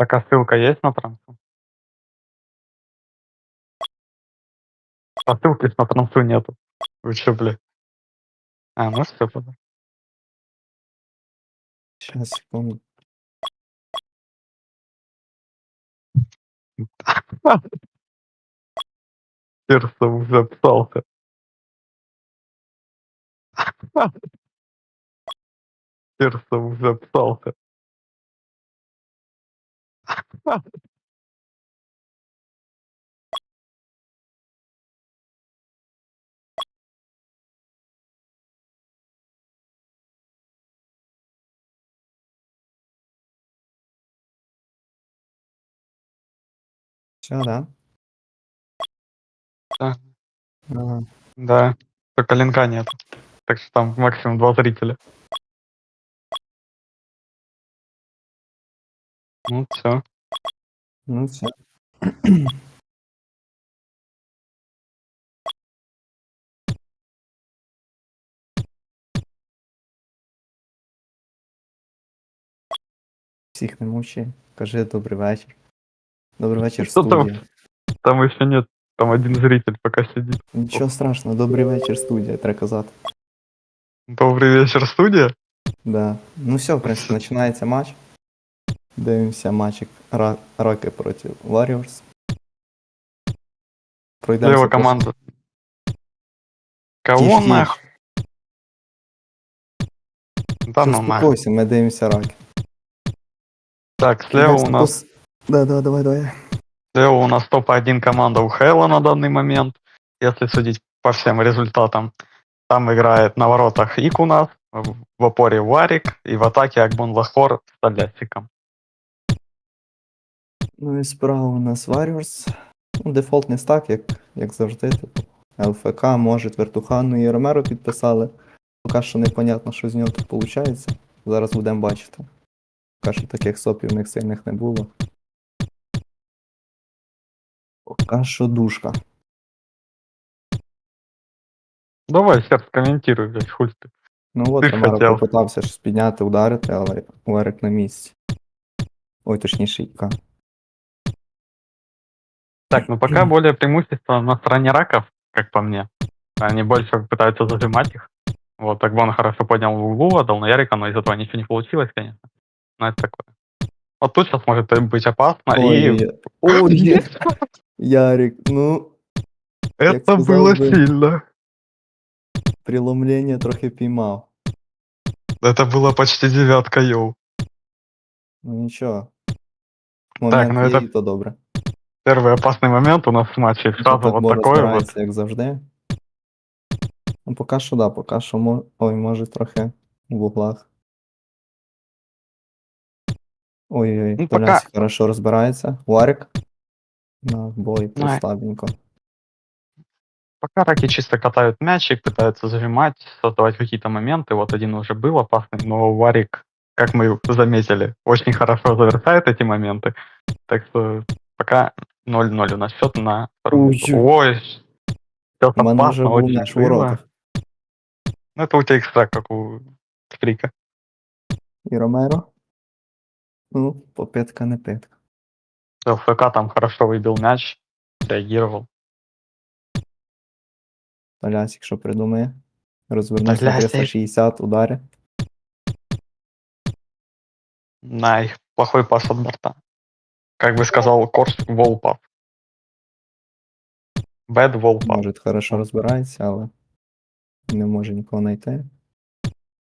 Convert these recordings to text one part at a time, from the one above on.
Так, а ссылка есть на трансу? А ссылки на трансу нету. Вы чё, бля? А, ну все, тогда. Сейчас, секунду. Терсов записался. Терсов записался. Все, да? Да. Ага. Да, только линка нет. Так что там максимум два зрителя. Ну все. Ну все. Всіх не мовчи. Кажи добрий вечір. Добрий вечір, Що там? студія. Там еще нет. Там один зритель пока сидит. Нічого страшного, добрий вечір, студія, треба казати. Добрый вечер, студия. Да. Ну все, в принципі, починається матч. Дивимося матчик Ра- Раки проти Warriors. Пройдемося Слева по- команда. Кого тихо. Да ну нах. Успокойся, ми дивимося раки. Так, слева у нас, Да, да, давай, давай. слева у нас топ-1 команда у Хэлла на данный момент. Если судить по всем результатам. Там играет на воротах Ик у нас, в в опоре Варик и в атаке Акбун Лахор с Алясиком. Ну і справа у нас Warriors. Ну, дефолтний стак, як, як завжди. Типу. ЛФК, може, Вертухану і Ромеро підписали. Поки що непонятно, що з нього тут виходить. Зараз будемо бачити. Поки що таких сопів в них сильних не було. Поки що душка. Давай, Серж, комментируй, блядь, хуль ты. Ну от Ти Ромеро попитався щось підняти, ударити, але Уерик на місці. Ой, точніше, Іка. Так, ну пока более преимущество на стороне раков, как по мне. Они больше пытаются зажимать их. Вот, Акбон хорошо поднял в углу, отдал на Ярика, но из этого ничего не получилось, конечно. Но это такое. Вот тут сейчас может быть опасно, и Ой, ой, Ярик, ну, это сказал было бы. сильно. преломлення трохи піймав. Это было почти девятка, йоу. Ну нічого. Момент ну є, это- і то добре. Первый опасный момент у нас в матче. Сразу вот такой вот. як завжди. Ну, поки що, да, поки що мо... Ой, може трохи в углах. Ой-ой, Ну, пока- хорошо розбирається. Варик. На бой Ну, слабенько. Пока раки чисто катают мячик, пытаются зажимать, создавать какие-то моменты. Вот один уже был опасный, но Варик, как мы заметили, очень хорошо завершает эти моменты. Так что пока 0-0 у нас счет на втором Ой, месту. Ой, сейчас У мене вже опасно, був очень м'яч в сильно. воротах. Ну, это у тебя экстра, как у Стрика. І Ромеро. Ну, попитка не питка. ЛФК там хорошо выбил мяч, реагировал. Толясь, якщо придумає. Розвернувся Толясик. 360, удари. На их плохой пас от борта. Как бы сказал Корс, волпас. Бэд волпас. Може, хорошо розбирається, але не може нікого знайти.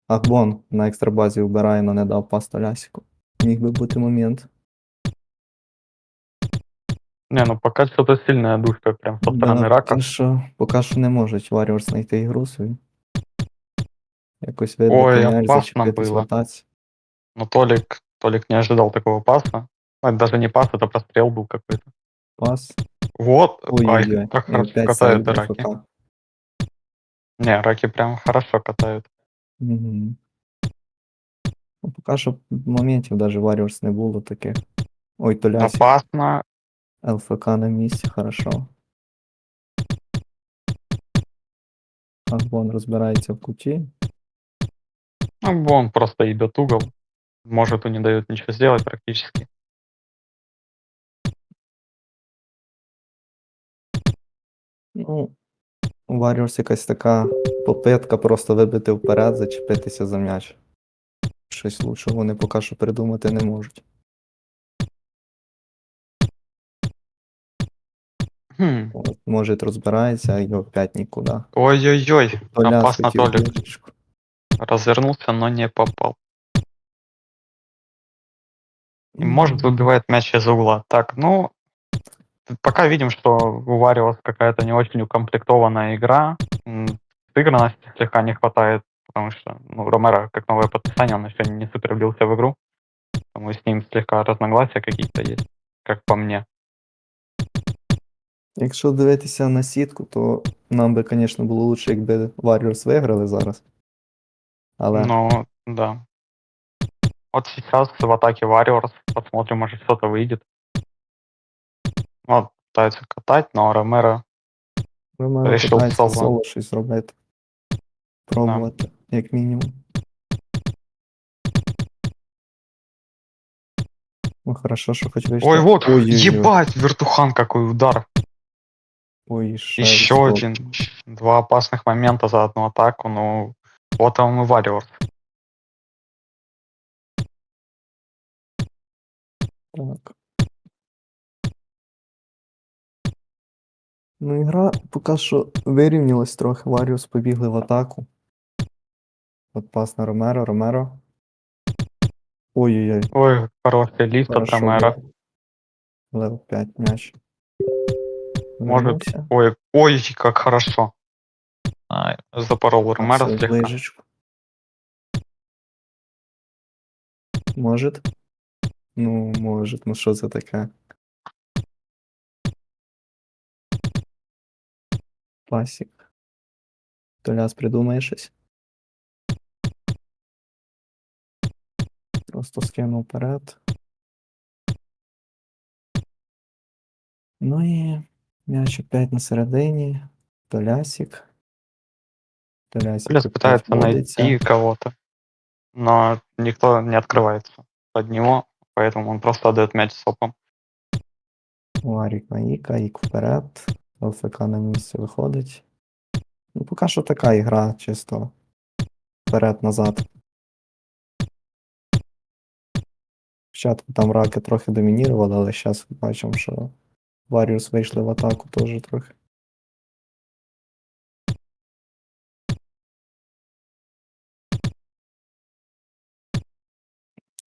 Ахбон на екстрабазі вбирає, але не дав пас Толясіку. Міг би бути момент. Не, ну пока что-то сильная душка прям со Да, стороны рака. Поки що, поки що не можуть Warriors знайти ігру свою. Якось вибити Ой, м'яч, опасно зачепити, було. звертатися. Но Толик, Толик не ожидал такого паса. Ну, Это даже не пас, это прострел был какой-то. Пас. Вот, Ой-ой-ой. ай, как І хорошо опять катают сейв раки. ДФК. Не, раки прям хорошо катают. Мгм. Ну, поки що моментів навіть Warriors не було таких. Ой, Толясік. Опасно. ЛФК на місці, хорошо. Ахбон розбирається в куті. Ну, он просто ебет угол. Может, и не дает ничего сделать практически. Ну, у Warriors якась така попитка просто вибити вперед, зачепитися за м'яч. Щось лучшого вони поки що придумати не можуть. Хм. От, може, розбирається, а й опять нікуди. Ой-ой-ой, Толя опасно хотів Толик. Развернулся, но не попал. И может выбивает мяч из угла. Так, ну, пока видим, что у Вариос какая-то не очень укомплектованная игра. Сыгранности слегка не хватает, потому что, ну, Ромеро, как новое подписание, он еще не супер влился в игру. Поэтому с ним слегка разногласия какие-то есть, как по мне. Якщо дивитися на сітку, то нам би, звісно, було лучше, якби Warriors виграли зараз. Але Ну, да. Вот сейчас в атаке Warriors, посмотрим, может что-то выйдет. Вот, пытаются катать, но Ромеро Ромеро Вирішив питається соло. соло щось зробити. Пробувати, як мінімум. Ну, хорошо, що хоч вийшло. Ой, вот, Ой-ой-ой. ебать, вертухан какой удар. Ой, ще Еще гол. один. Два опасных момента за одну атаку, ну, вот он и Warriors. Так. Ну, ігра поки що вирівнялась трохи. Варіус побігли в атаку. От пас на Ромеро, Ромеро. Ой-ой-ой. Ой, хороший лифт от Хорошо Ромеро. було. Але опять м'яч. Может, Вернувся. ой, ой, как хорошо. А, запорол Ромеро Пасує слегка. Может? Ну, может, ну що це таке? Пасік. Толяс придумає щось. Просто скинув вперед. Ну і м'яч опять на середині. Толясік. Толясік Плюс опять пытается вводиться. найти кого-то, но никто не открывается под него, поэтому он просто отдает мяч сопом. Варік на Іка, Ік вперед. ЛФК на місці виходить. Ну, поки що така ігра, чисто вперед-назад. Спочатку там раки трохи домінірували, але зараз бачимо, що Варіус вийшли в атаку теж трохи.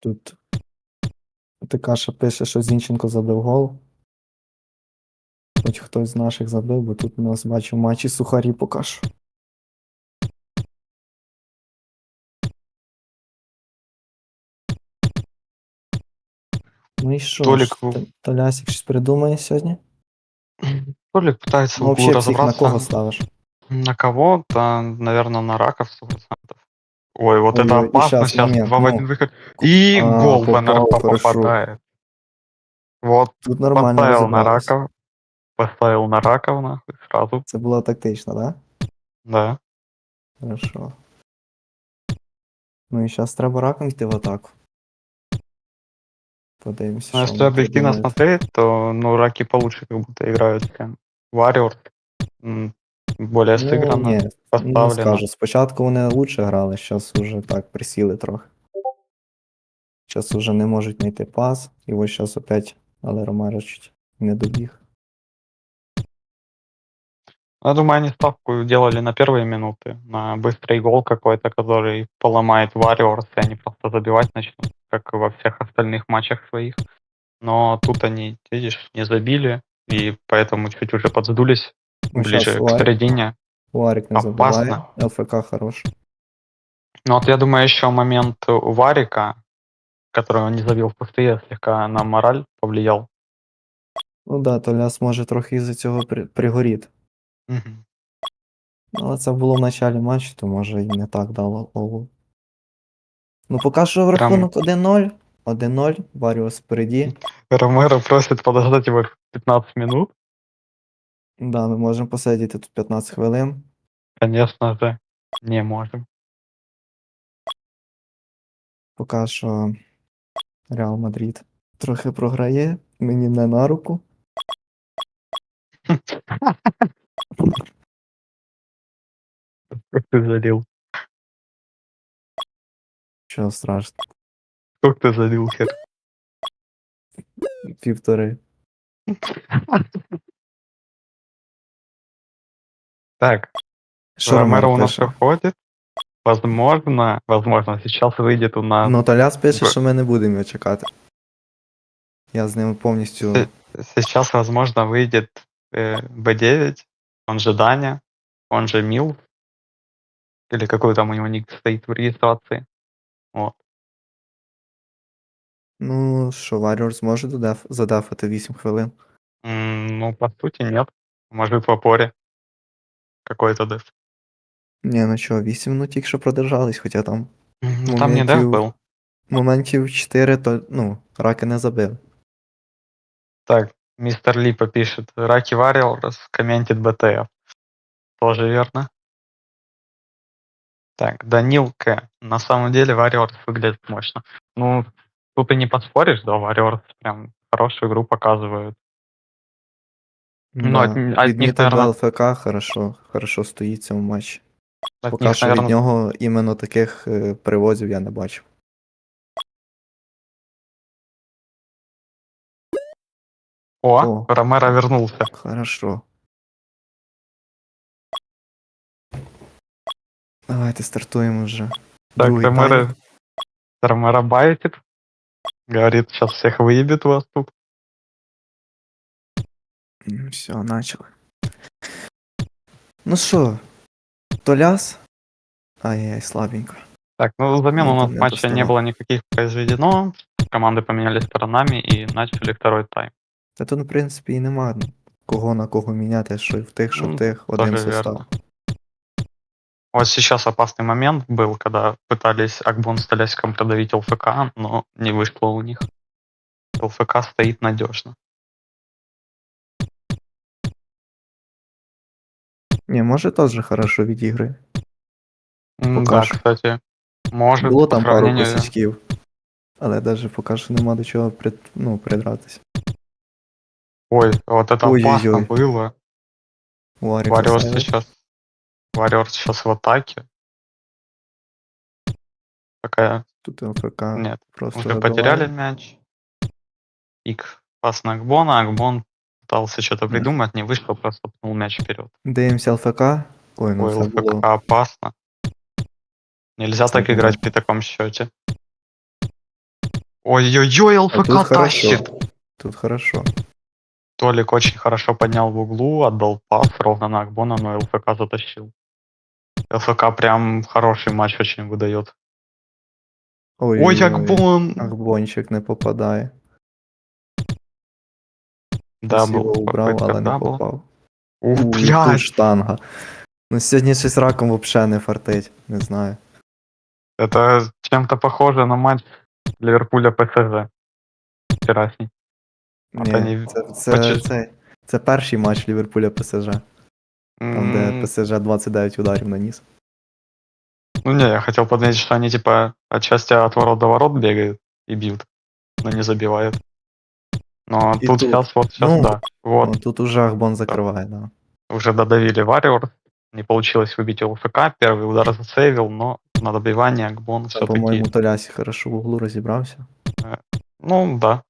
Тут Тикаша пише, що Зінченко забив гол. Хоч хтось з наших забив, бо тут у нас бачу матчі сухарі поки що. Ну і що? Толік, ж, ви- Та- Толясік щось придумає сьогодні? Толик пытается Ну, в углу взагалі всіх на разобраться. кого ставиш? На кого? Да, наверное, на раков 100%. Ой, вот Ой, это ой, и опасно щас сейчас. момент, Два в ну. один выход. И А, гол в попал, НРП хорошо. попадает. Вот, Тут нормально поставил на розібрались. раков. Поставил на раков, нахуй, сразу. Це було тактично, так? Да. Да? Хорошо. Ну і зараз треба раком йти в атаку. Подивимося. Но що если вони объективно придумають. смотреть, то ну раки получше как будто играют, чем Warriors. М, Более Ну, сыгранно, ні, не поставлено. скажу. Спочатку вони лучше грали, зараз уже так присіли трохи. Зараз уже не можуть знайти пас, і ось зараз опять, але Ромеро чуть не добіг. Я думаю, они ставку делали на первые минуты, на быстрый гол какой-то, который поломает Warriors, и они просто забивать начнут, как и во всех остальных матчах своих. Но тут они, видишь, не забили, и поэтому чуть уже подсдулись Ну, ближе щас к Варик, середине. Варик не Опасно. забуває, ЛФК хорош. Ну вот я думаю, еще момент у Варика, который он не забил в пустые, слегка на мораль повлиял. Ну да, Толяс може трохи із-за цього при... пригоріти. Мгм. Але це було в началі матчу, то може і не так дало голову. Ну поки що рахунок 1-0. 1-0, Варіус впереді. Ромеро просит подождать его 15 минут. Да, ми можемо посидіти тут 15 хвилин. Конечно же, не можем. Поки що Реал Мадрид трохи програє, мені не на руку. Как ты залил? Чого страшно. Как ты залил, хер? Півтори. Так, Що Ромеро Роман у нас пише? выходит. Возможно, возможно, сейчас выйдет у нас... Ну, Толяс пише, Б- що ми не будемо його чекати. Я з ним повністю. Э, Сейчас, возможно, выйдет э, B9, он же Даня, он же Мил, или какой там у него ник стоит в регистрации. Вот. Ну, що, Warriors зможе додеф... задефати 8 хвилин. М, Ну, по сути, нет. Может, в опоре какой-то деф. Ні, ну чого, 8 ну тільки що продержались, хоча там ну, Там не деф Моментів- был. моментів 4, то ну, раки не забили. Так, мистер Липа пишет, Раки Warriors комментит БТФ. Тоже верно. Так, Данил К. На самом деле Warriors выглядит мощно. Ну, тут и не поспоришь, да, Warriors прям хорошую игру показывают. Ну, от- от них, Відмітив наверно- ЛФК хорошо, хорошо стоїть в цьому матчі. Поки них, що наверно, від нього іменно таких е, привозів я не бачив. О, О. Ромеро вернулся. Хорошо. Давайте стартуємо вже. Так, Другий Ромеро, тайм. Ромеро байтит. Говорит, сейчас всех выебет вас тут. Все, начали. Ну що, Толяс? Ай-яй, слабенько. Так, ну замен Ну, у нас в я матче не было никаких произведено. Команды поменялись сторонами и начали второй тайм. Та тут, в принципі, і нема кого на кого міняти, що в тих, що в Ну, тих, один Тоже состав. верно. Вот сейчас опасный момент был, когда пытались Акбон с Толясиком продавить ЛФК, но не вышло у них. ЛФК стоит надежно. Ні, може теж хорошо відіграє. М, Пока Да, что. кстати, может Було по там пару сравнению- косячків. Але навіть поки що нема до чого прид... ну, придратися. Ой, вот это Ой-ой-ой. опасно было. Варік Warriors оставив. сейчас, Warriors сейчас в атаке. Такая, Тут ЛФК нет, просто уже вибиває. потеряли мяч. Ик пас на Акбона, Акбон пытался что-то придумать, не вышло, просто пнул мяч вперед. Дивимося ЛФК. Ой, ну Ой, ЛФК опасно. Нельзя так играть при таком счете. Ой-ой-ой, А ЛФК тут хорошо. тащит. Тут хорошо. Толик очень хорошо поднял в углу, отдал пас ровно на Акбона, но ЛФК затащил. ЛФК прям хороший матч очень выдает. Ой, Ой, Акбон! Акбончик не попадає. Да, Красиво был убрав, какой-то але не дабл. попав. Ух, У, тут блядь! штанга. Ну сьогодні щось раком взагалі не фартить, не знаю. Это чем-то похоже на матч Ливерпуля ПСЖ. Вчерашний. От Ні, це, це, це, це перший матч Ліверпуля ПСЖ, там, де М, ПСЖ 29 ударів наніс. Ну не, я хотел подметить, что они типа отчасти от ворот до ворот бегают и бьют, но не забивают. Но И тут, тут. сейчас, вот сейчас, Ну, да. Вот, О, тут уже Ахбон закриває, да. уже додавили Warriors. Не получилось выбить ЛФК. Первый удар засейвил, но на добивание Та, все-таки... по-моєму, Толясі хорошо в углу розібрався. Ну, да.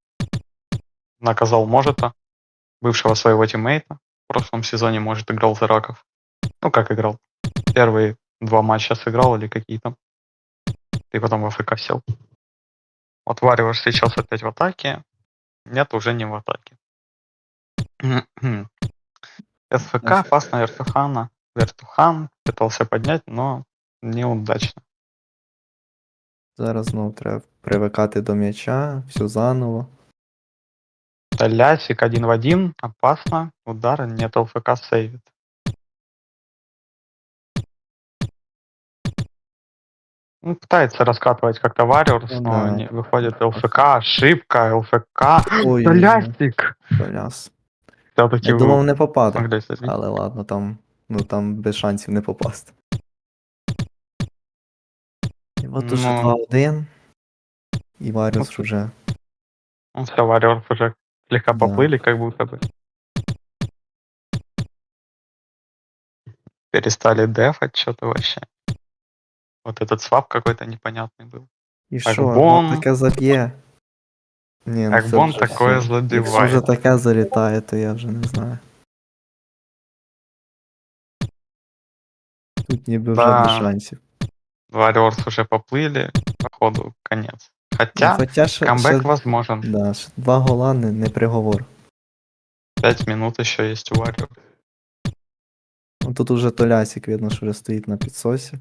Наказал Можета, бывшего своего тиммейта. В прошлом сезоне Может играл за Раков. Ну, как играл. Первые два матча сыграл или какие там. И потом в АФК сел. Вот Warriors сейчас опять в атаке. Нет, уже не в атаке. СФК, пас на Вертухана. Вертухан пытался поднять, но неудачно. Зараз знову треба привикати до м'яча, все заново. Толясик один в один, опасно. Удар нет, ЛФК сейвит. Ну, пытается раскатывать как-то Warriors, Ну но да. не, выходит ЛФК, ошибка, ЛФК. Ой, Толясик! Толяс. Все-таки Я думав, не попаде. смогли забить. Але ладно, там, ну там без шансів не попасти. І от уже Ну. 2-1. І Варіус Ну, вже. Ну, все, Warriors уже слегка Да. поплыли, как будто бы. перестали дефать что-то вообще. Вот этот свап какой-то непонятный был. І Так, що, бон. ну таке заб'є. Ні, ну Так це бон вже такое все. Якщо вже забивает. таке залітає, то я вже не знаю. Тут ніби вже Да. без шансів. Warriors уже поплыли, походу конец. Хотя, Ну, Хоча ще, камбэк ще, возможен. да, ще два гола не, не приговор. 5 минут еще есть у Warriors. Ну, тут уже Толясік видно, що вже стоїть на підсосі.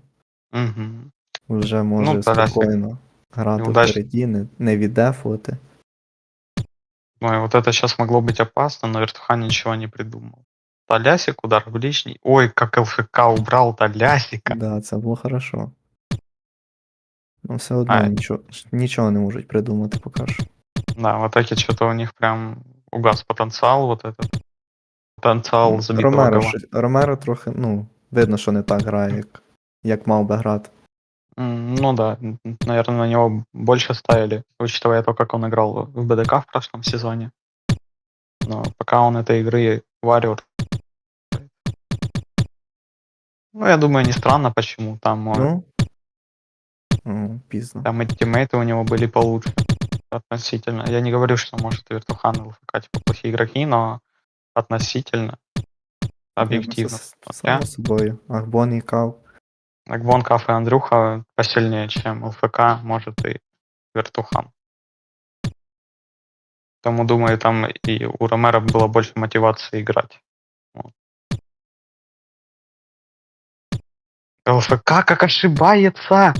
Мгм. Вже може Ну, Толясік спокійно грати неудачник. впереді, не, не віддефувати. Ну и вот это сейчас могло быть опасно, но Вертуха ничего не придумал. Толясик, удар в лишний. Ой, как ЛФК убрал Толясика. Да, це було хорошо. Ну, все одно А. нічого, нічого не можуть придумати поки що. Да, в атаке что-то у них прям угас потенциал вот этот. Потенциал забитого Ромеро, гола. щось- Ромеро трохи, ну, видно, що не так грає, як, як мав би грати. М, Ну да, н- н- наверное, на него больше ставили, учитывая то, как он играл в БДК в прошлом сезоне. Но пока он этой игры Warrior. Ну, я думаю, не странно, почему. Там, э, Ну, ну пізно. там и тиммейты у него были получше относительно. Я не говорю, что, может, и Вертухан, и ЛФК, типа, плохие игроки, но относительно, объективно. Ну, Вот Само я, собою. Ахбон і Кав. Акбон, Каф и Андрюха посильнее, чем ЛФК, может, и Вертухан. Тому, думаю, там и у Ромера было больше мотивации играть. Вот. ЛФК как ошибается!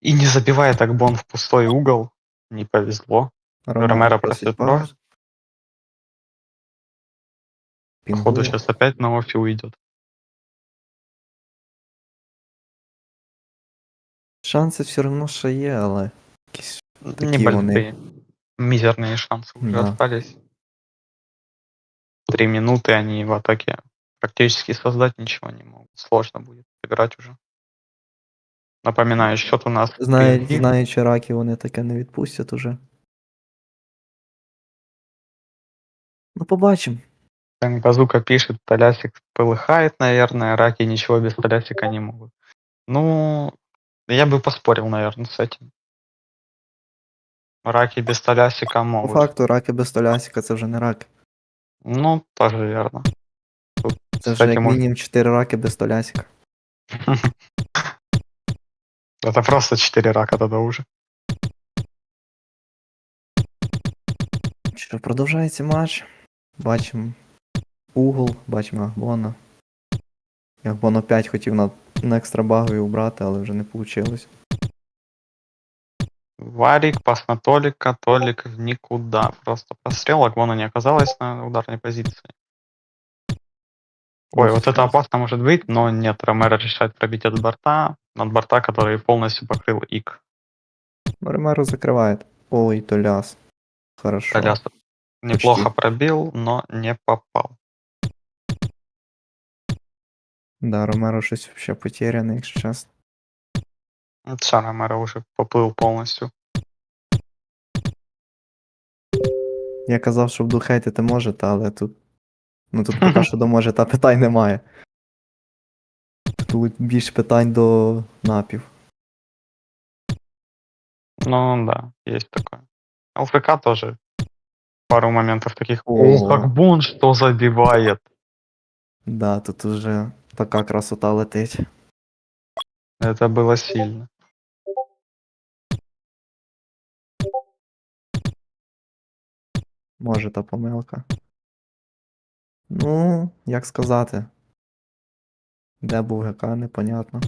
И не забивает Акбон в пустой угол. Не повезло. Ромеро просить пауз. Походу Пінгує. сейчас опять на офи уйдет. Шанси все одно ще є, але якісь Такі Небольшие. Мизерные шансы уже Да. остались. Три минуты они в атаке практически создать ничего не могут. Сложно будет играть уже. Напоминаю, счет у нас Знає, PSG. знаючи раки, вони таке не відпустять уже. Ну, побачимо. Там Базука пишет, Толясик полыхает, наверное, раки ничего без Толясика не могут. Ну, я бы поспорил, наверное, с этим. Раки без Толясика По могут. факту, раки без Толясіка це вже не раки. Ну, тоже верно. Тут, Це вже кстати, як мож- мінімум 4 раки без Толясіка. Это просто 4 рака тогда уже. Що, продовжається матч. Бачимо угол, бачимо Ахбона. І Ахбон опять хотів на, на екстрабагові убрати, але вже не вийшло. Варик, пас на Толика, Толик в никуда. Просто прострел, Агвона не оказалась на ударной позиции. Ой, Ох, вот это сейчас. опасно может быть, но нет, Ромеро решает пробить от борта, над борта, который полностью покрыл ик. Ромеро закриває. Ой, Толяс. Хорошо. Толяс неплохо пробил, но не попал. Да, Ромеро щось вообще потеряний, якщо чесно. Все, Ромеро уже поплыл полностью. Я казав, що вдухейтити можете, але тут. Ну тут поки що до можете, а питань немає. Тут більше питань до напів. Ну да, есть такое. ЛФК тоже пару моментов таких. О. О, как Бон что забивает. Да, тут уже така красота летить. Это было сильно. Може та помилка. Ну, як сказати. Де був ГК, непонятно.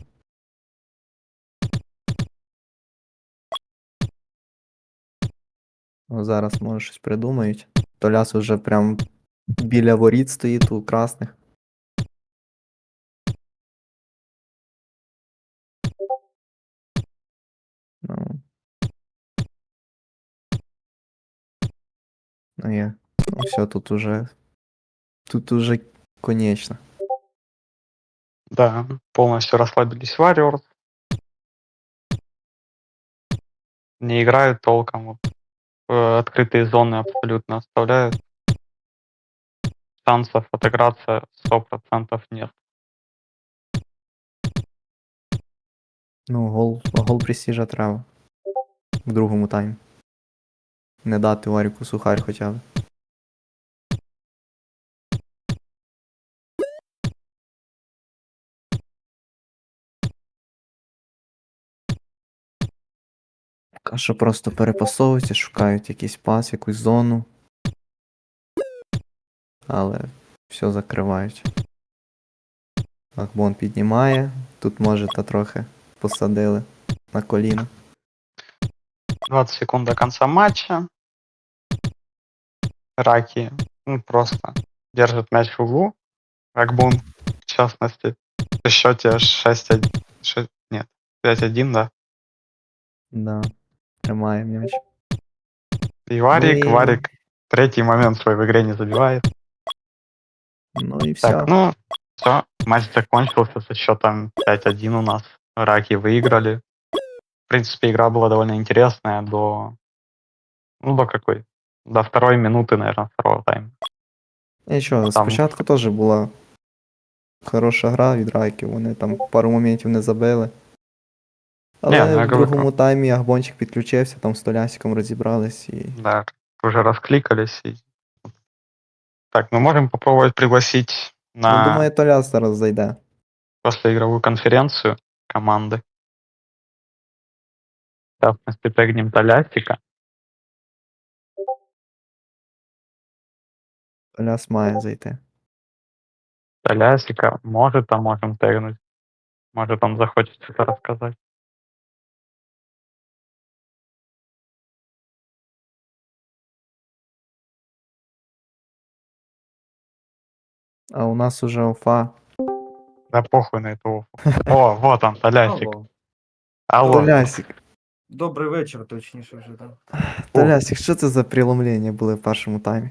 Ну, зараз може щось придумають. Толяс уже прям біля воріт стоїть у красних. Ну. Ну, є. Ну, все, тут уже. Тут уже конечно. Да, полностью расслабились Warriors. Не играют толком. Э, Открытые зоны абсолютно оставляют. Шансов отыграться 100% нет. Ну, гол, гол престижа треба. В другому таймі. Не дати Варіку сухарь хоча б. Поки що просто перепасовуються, шукають якийсь пас, якусь зону. Але все закривають. Акбон піднімає. Тут може та трохи посадили на коліна. 20 секунд до конца матча. Раки ну, просто держит мяч в углу. Ракбун, в частности. В счете 6-1. шесть- Нет, 5-1, да. Да. Тримає м'яч. И Варик, Ну и- Варик третий момент свой в игре не забивает. Ну і все. Так, ну, все, матч закончился со счетом 5-1 у нас. Раки выиграли. В принципе, игра была довольно интересная до... Ну, до какой? До второй минуты, наверное, второго тайма. І що, Там- спочатку теж була хороша гра від Райків, вони там пару моментів не забили. Але Ні, ну, в другому таймі Агбончик підключився, там з Толясиком розібрались і. Да, уже раскликались. И... Так, мы можем попробовать пригласить на Ну, думаю, Толяс зараз зайде. послеигровую конференцию команды. В частности, тегнем Толясика. Толяс має зайти. Толясика, может, там можем тегнуть. Может, он захочет что-то рассказать. А у нас уже Уфа. Да похуй на эту офу. О, вот он, Толясик. Алло. Алло. Толясик. Добрий вечір, точніше вже, так. Толясик, що це за преломлення були в першому таймі?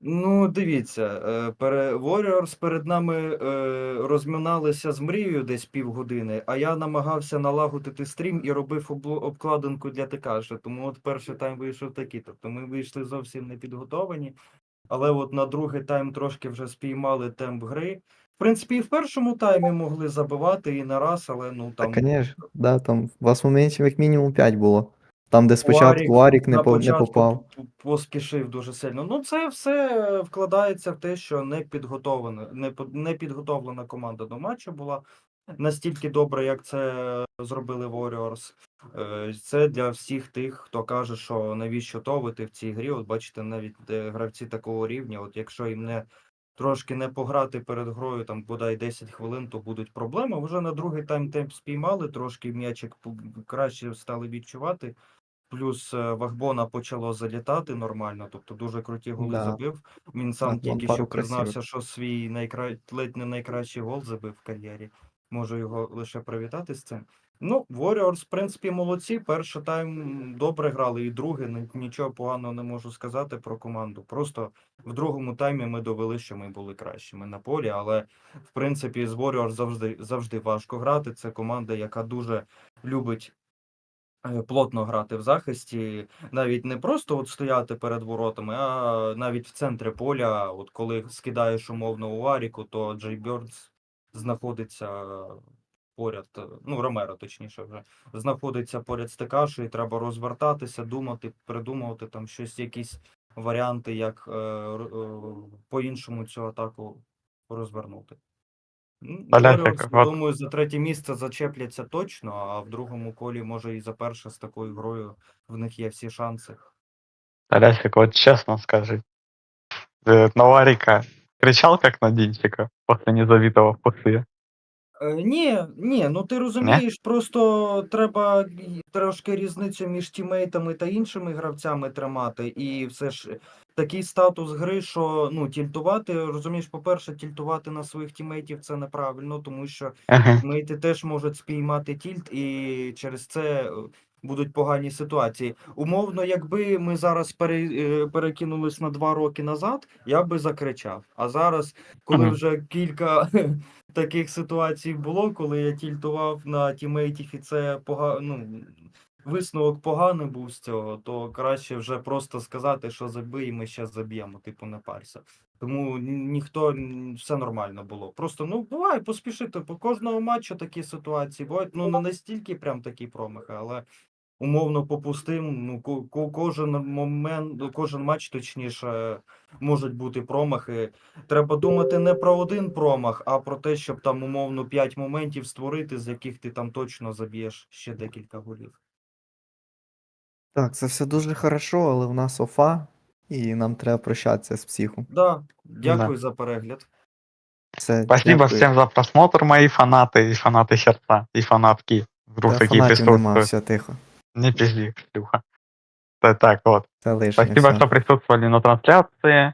Ну, дивіться, е, пере... Warriors перед нами е, розминалися з мрією десь півгодини, а я намагався налагодити стрім і робив обло- обкладинку для ТК. Тому от перший тайм вийшов такий. Тобто ми вийшли зовсім не підготовані, але от на другий тайм трошки вже спіймали темп гри. В принципі, і в першому таймі могли забивати і не раз, але ну Та, там. звісно, да, там у вас моментів як мінімум 5 було. Там, де спочатку Варік не, по, не попав. поспішив дуже сильно. Ну, це все вкладається в те, що не підготовлена, не, не підготовлена команда до матчу була настільки добра, як це зробили Warriors. Е, Це для всіх тих, хто каже, що навіщо товити в цій грі. От бачите, навіть е, гравці такого рівня, от якщо їм не трошки не пограти перед грою, там бодай 10 хвилин, то будуть проблеми. Вже на другий тайм темп спіймали, трошки м'ячик краще стали відчувати. Плюс е, Вахбона почало залітати нормально, тобто дуже круті голи Да. забив. Він сам тільки що признався, красивих. що свій найкра... ледь не найкращий гол забив в кар'єрі. Можу його лише привітати з цим. Ну, Warriors, в принципі, молодці. Перший тайм добре грали, і другий нічого поганого не можу сказати про команду. Просто в другому таймі ми довели, що ми були кращими на полі, але в принципі з Warriors завжди завжди важко грати. Це команда, яка дуже любить е, плотно грати в захисті, навіть не просто от стояти перед воротами, а навіть в центрі поля. От коли скидаєш умовно у Аріку, то Джей Бьордс знаходиться поряд, е, ну Ромеро, точніше, вже знаходиться поряд з Текашою, і треба розвертатися, думати, придумувати там щось, якісь варіанти, як е, е, по-іншому цю атаку розвернути. Толясик, думаю, за третє місце зачепляться точно, а в другому колі, може, і за перше з такою грою в них є всі шанси. Толясик, вот честно скажи. Ты на Варика кричал как на Динчика после незавитого в пустые? Е, ні, ні, ну ти розумієш, просто треба трошки різницю між тімейтами та іншими гравцями тримати. І все ж такий статус гри, що ну, тільтувати, розумієш, по-перше, тільтувати на своїх тімейтів це неправильно, тому що Ага. тімейти теж можуть спіймати тільт, і через це будуть погані ситуації. Умовно, якби ми зараз пере, е, перекинулись на два роки назад, я би закричав. А зараз, коли вже кілька таких ситуацій було, коли я тільтував на тімейтів, і це пога... ну, висновок поганий був з цього, то краще вже просто сказати, що забий, і ми ще заб'ємо, типу, не парся. Тому ніхто все нормально було. Просто ну буває, поспішити по кожного матчу такі ситуації. Бувають ну не настільки прям такі промахи, але умовно попустим. Ну ко- ко- кожен момент, кожен матч, точніше, можуть бути промахи. Треба думати не про один промах, а про те, щоб там умовно 5 моментів створити, з яких ти там точно заб'єш ще декілька голів. Так, це все дуже хорошо, але в нас офа, і нам треба прощатися з психом. Да, дякую за перегляд. Все, Спасибо дякую. всем за просмотр, мои фанаты и фанаты сердца, и фанатки. Вдруг Та такие фанатів нема, присутствуют. все тихо. Не пизди, шлюха. Да, так вот. Це лишнє. Спасибо, все. что присутствовали на трансляции.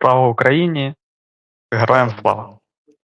Слава Украине. Героям слава.